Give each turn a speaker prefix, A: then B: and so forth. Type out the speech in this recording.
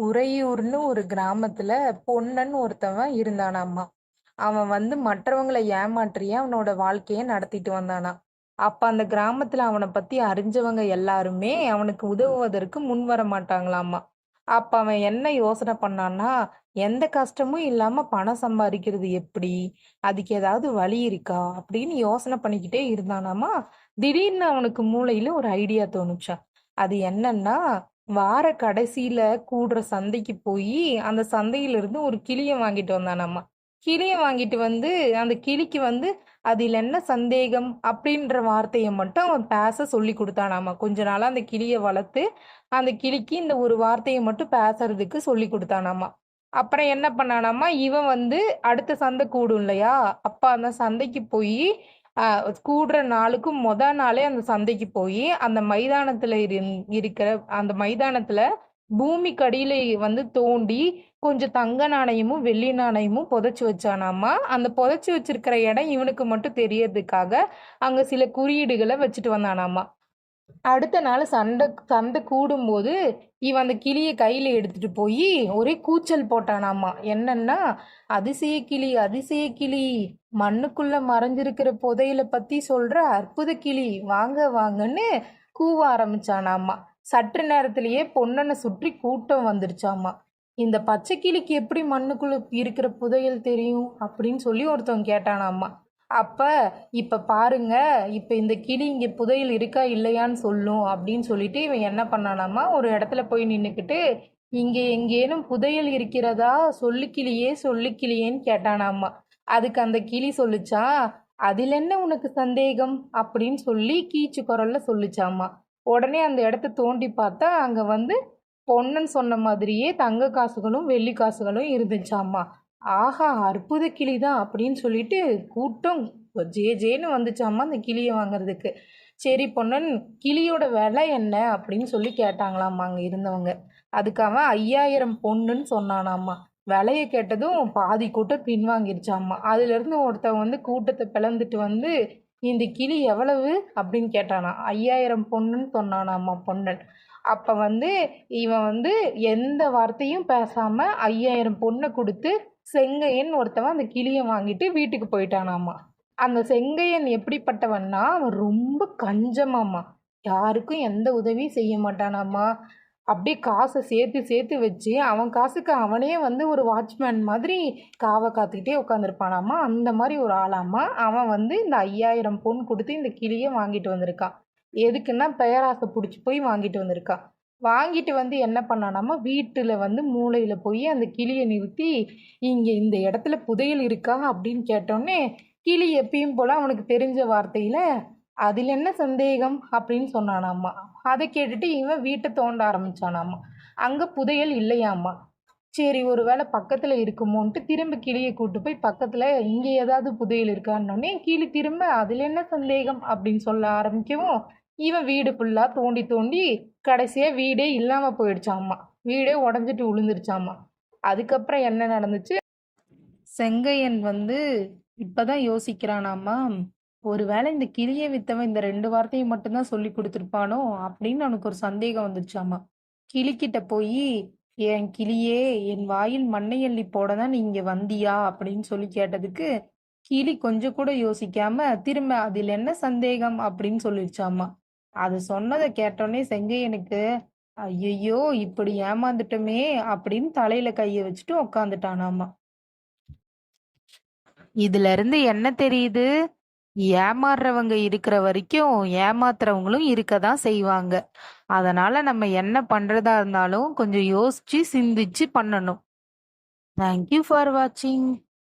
A: உறையூர்னு ஒரு கிராமத்துல பொன்னன் ஒருத்தவன் இருந்தானாமா. அவன் வந்து மற்றவங்களை ஏமாற்றியே அவனோட வாழ்க்கையை நடத்திட்டு வந்தானா. அப்ப அந்த கிராமத்துல அவனை பத்தி அறிஞ்சவங்க எல்லாருமே அவனுக்கு உதவுவதற்கு முன் வர மாட்டாங்களாமா. அப்ப அவன் என்ன யோசனை பண்ணான்னா எந்த கஷ்டமும் இல்லாம பணம் சம்பாதிக்கிறது எப்படி? அதுக்கு ஏதாவது வழி இருக்கா? அப்படின்னு யோசனை பண்ணிக்கிட்டே இருந்தானாமா. திடீர்னு அவனுக்கு மூளையில ஒரு ஐடியா தோணுச்சா. அது என்னன்னா வார கடைசியில கூடுற சந்தைக்கு போய் அந்த சந்தையிலிருந்து ஒரு கிளியை வாங்கிட்டு வந்தானாமா கிளியை வாங்கிட்டு வந்து அந்த கிளிக்கு வந்து அதில் என்ன சந்தேகம்? அப்படின்ற வார்த்தையை மட்டும் அவன் பேச சொல்லி கொடுத்தானாமா கொஞ்ச நாளாக அந்த கிளியை வளர்த்து அந்த கிளிக்கு இந்த ஒரு வார்த்தையை மட்டும் பேசுறதுக்கு சொல்லி கொடுத்தானாமா அப்புறம் என்ன பண்ணானாமா இவன் வந்து அடுத்த சந்தை கூடும் இல்லையா? அப்பா அந்த சந்தைக்கு போய் கூடுற நாளுக்கு மொத நாளே அந்த சந்தைக்கு போய் அந்த மைதானத்துல இருக்கிற அந்த மைதானத்துல பூமிக்கு அடியில வந்து தோண்டி கொஞ்சம் தங்க நாணயமும் வெள்ளி நாணயமும் புதைச்சி வச்சானாமா? அந்த புதைச்சி வச்சிருக்கிற இடம் இவனுக்கு மட்டும் தெரியறதுக்காக அங்க சில குறியீடுகளை வச்சுட்டு வந்தானாமா? அடுத்த நாள் சண்டை சண்டை கூடும்போது இவன் அந்த கிளியை கையில் எடுத்துட்டு போய் ஒரே கூச்சல் போட்டானாமா. என்னன்னா அதிசய கிளி அதிசய கிளி மண்ணுக்குள்ள மறைஞ்சிருக்கிற புதையில பத்தி சொல்ற அற்புத கிளி வாங்க வாங்கன்னு கூவ ஆரம்பிச்சானாமா. சற்று நேரத்திலேயே பொன்னனை சுற்றி கூட்டம் வந்துருச்சாமா. இந்த பச்சை கிளிக்கு எப்படி மண்ணுக்குள்ள இருக்கிற புதையல் தெரியும்? அப்படின்னு சொல்லி ஒருத்தவங்க கேட்டானாமா. அப்போ இப்போ பாருங்க இப்போ இந்த கிளி இங்கே புதையல் இருக்கா இல்லையான்னு சொல்லும் அப்படின்னு சொல்லிட்டு இவன் என்ன பண்ணானாமா ஒரு இடத்துல போய் நின்றுக்கிட்டு இங்கே எங்கேனும் புதையல் இருக்கிறதா சொல்லு கிளியே சொல்லு கேட்டானாமா. அதுக்கு அந்த கிளி சொல்லுச்சா அதில் என்ன உனக்கு சந்தேகம்? அப்படின்னு சொல்லி கீச்சு குரல்ல சொல்லிச்சாமா. உடனே அந்த இடத்த தோண்டி பார்த்தா அங்கே வந்து பொன்னன் சொன்ன மாதிரியே தங்க காசுகளும் வெள்ளி காசுகளும் இருந்துச்சாமா. ஆஹா அற்புத கிளி தான் அப்படின்னு சொல்லிட்டு கூட்டம் ஜே ஜேன்னு வந்துச்சாமா அந்த கிளியை வாங்குறதுக்கு. சரி பொன்னன் கிளியோட விலை என்ன அப்படின்னு சொல்லி கேட்டாங்களாம்மா அங்கே இருந்தவங்க. அதுக்காக ஐயாயிரம் பொண்ணுன்னு சொன்னானாம்மா விலையை கேட்டதும் பாதி கூட்டம் பின்வாங்கிருச்சாம்மா அதுலேருந்து ஒருத்தன் வந்து கூட்டத்தை பிளந்துட்டு வந்து இந்த கிளி எவ்வளவு? அப்படின்னு கேட்டானா. ஐயாயிரம் பொண்ணுன்னு சொன்னானாம்மா பொன்னன். அப்போ வந்து இவன் வந்து எந்த வார்த்தையும் பேசாமல் ஐயாயிரம் பொண்ணை கொடுத்து செங்கையன் ஒருத்தவன் அந்த கிளியை வாங்கிட்டு வீட்டுக்கு போயிட்டானாமா. அந்த செங்கையன் எப்படிப்பட்டவன்னா அவன் ரொம்ப கஞ்சமாம்மா. யாருக்கும் எந்த உதவியும் செய்ய மாட்டானாம்மா. அப்படியே காசை சேர்த்து சேர்த்து வச்சு அவன் காசுக்கு அவனே வந்து ஒரு வாட்ச்மேன் மாதிரி காவை காத்துக்கிட்டே உட்காந்துருப்பானாமா அந்த மாதிரி ஒரு ஆளாமா அவன் வந்து இந்த ஐயாயிரம் பொன் கொடுத்து இந்த கிளியை வாங்கிட்டு வந்திருக்கான் எதுக்குன்னா பெயராசை பிடிச்சி போய் வாங்கிட்டு வந்திருக்கான் வாங்கிட்டு வந்து என்ன பண்ணானாமா வீட்டில் வந்து மூளையில் போய் அந்த கிளியை நிறுத்தி இங்கே இந்த இடத்துல புதையல் இருக்கா? அப்படின்னு கேட்டோடனே கிளி எப்பயும் போல் அவனுக்கு தெரிஞ்ச வார்த்தையில் அதில் என்ன சந்தேகம்? அப்படின்னு சொன்னானாம்மா. அதை கேட்டுட்டு இவன் வீட்டை தோண்ட ஆரம்பித்தானாம்மா அங்கே புதையல் இல்லையாம்மா. சரி ஒரு வேளை பக்கத்தில் இருக்குமோன்ட்டு திரும்ப கிளியை கூட்டு போய் பக்கத்தில் இங்கே ஏதாவது புதையல் இருக்கான்னொடனே கிளி திரும்ப அதில் என்ன சந்தேகம்? அப்படின்னு சொல்ல ஆரம்பிக்கவும் இவன் வீடு ஃபுல்லாக தோண்டி தோண்டி கடைசியாக வீடே இல்லாமல் போயிடுச்சாம்மா. வீடே உடஞ்சிட்டு விழுந்துருச்சாம்மா அதுக்கப்புறம் என்ன நடந்துச்சு? செங்கையன் வந்து இப்போதான் யோசிக்கிறானாம்மா ஒருவேளை இந்த கிளியை வித்தவன் இந்த ரெண்டு வார்த்தையை மட்டும்தான் சொல்லி கொடுத்துருப்பானோ? அப்படின்னு அவனுக்கு ஒரு சந்தேகம் வந்துச்சாமா கிளிக்கிட்ட போய் என் கிளியே என் வாயில் மண்ணை அள்ளி போட தான் நீங்க வந்தியா? அப்படின்னு சொல்லி கேட்டதுக்கு கிளி கொஞ்சம் கூட யோசிக்காம திரும்ப அதில் என்ன சந்தேகம்? அப்படின்னு சொல்லிடுச்சாமா அது சொன்னதை கேட்டோன்னே செங்கையனுக்கு ஐயையோ இப்படி ஏமாந்துட்டோமே அப்படின்னு தலையில கைய வச்சுட்டு உக்காந்துட்டானாமா. இதுல இருந்து என்ன தெரியுது? ஏமாறுறவங்க இருக்கிற வரைக்கும் ஏமாத்துறவங்களும் இருக்க தான் செய்வாங்க. அதனால நம்ம என்ன பண்றதா இருந்தாலும் கொஞ்சம் யோசிச்சு சிந்திச்சு பண்ணணும். தேங்க்யூ ஃபார் வாட்சிங்